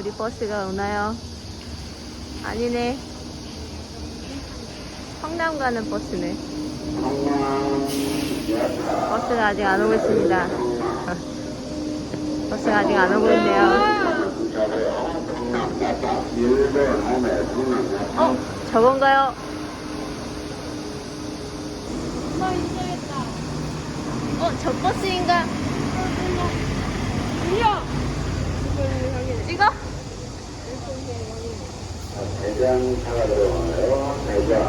우리 버스가 오나요? 아니네. 성남 가는 버스네. 버스가 아직 안 오고 있습니다. 버스가 아직 안 오고 있네요. 어? 저건가요? 어? 저 버스인가? 아니야. 찍어? 대전 차가 들어오네요. 대전.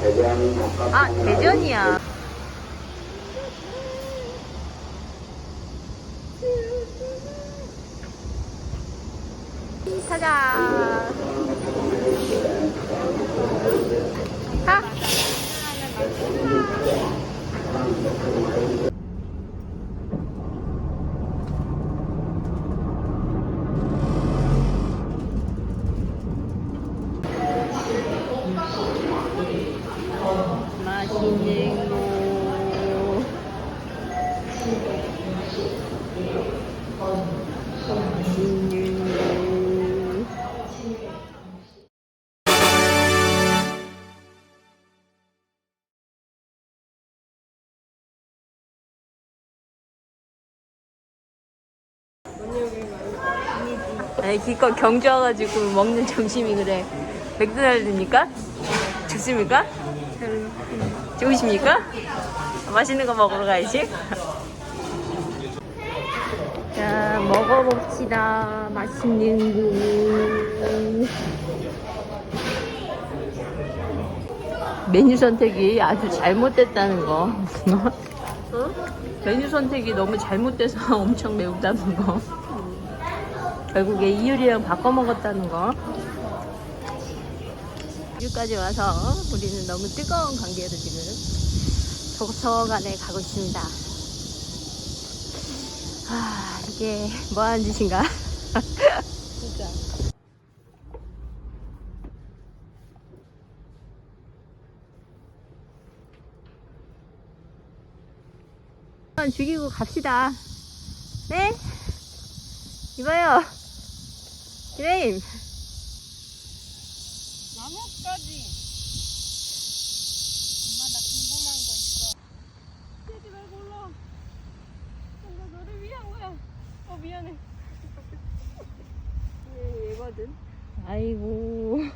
대전 복합. 아, 대전이야. 가자. 가. 거. 아니 기껏 경주 와가지고 먹는 점심이 그래 맥도날드입니까? 좋습니까? 좋으십니까? 맛있는 거 먹으러 가야지 자 먹어봅시다 맛있는 거 메뉴 선택이 아주 잘못됐다는 거 어? 메뉴 선택이 너무 잘못돼서 엄청 매우다는 거 결국에 이유리랑 바꿔 먹었다는 거. 여기까지 와서 우리는 너무 뜨거운 관계로 지금 서서간에 가고 있습니다. 아, 이게 뭐 하는 짓인가? 진짜. 죽이고 갑시다. 네? 이봐요. 기레임. 나뭇가지. 엄마 나 궁금한 거 있어. 되지 말고 올라. 나 너를 위한 거야. 어 미안해. 얘 얘거든. 아이고.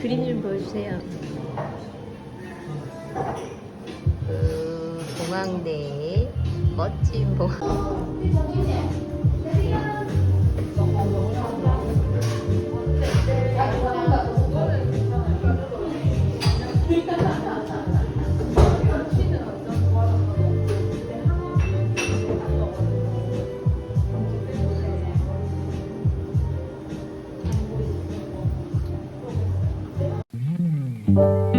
그림 좀 보여주세요. 그 봉황대 멋진 봉황. 대전